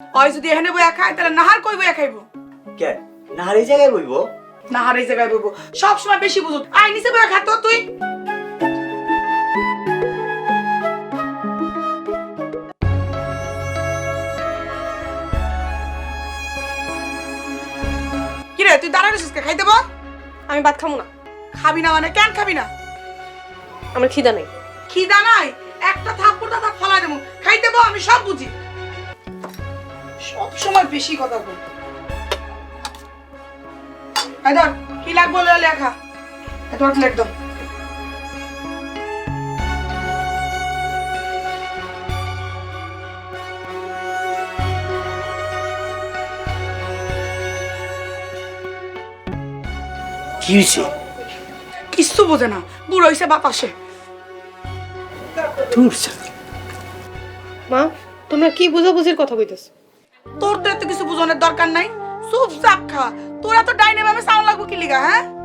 হয় যদি এখানে বইয়া খায় তাহলে নাহার কই বইয়া খাইবো? কে? না এই জায়গায় বইব? নাহার এই জায়গায় বইবো। সব সময় বেশি বুঝুক। আই নিচে বইয়া খাতো তুই। কিরে তুই দাঁড়া রয়েছিস কে? খাইতে বল। আমি ভাত খাব না। খাবি না মানে কেন খাবি না? আমার খিদা নেই। খিদা নাই। একটা থাপ্পড় দাদা ফালাই দেবো। খাইতে বল আমি সব বুঝি। সব সময় বেশি কথা বল। হায়দার কি লাগবে লেখা? এটা লেখ দাও কি হয়েছে? কিচ্ছু বোঝে না বুড়ো হইছে বাতাসে। তুই মা তোমরা কি বুঝাবুঝির কথা কইতেছো? তোর তো এত কিছু বুঝানোর দরকার নাই। চুপচাপ খা। তোরা তো ডাইনে ভাবে সাউন্ড লাগবো কি লিগা হ্যাঁ?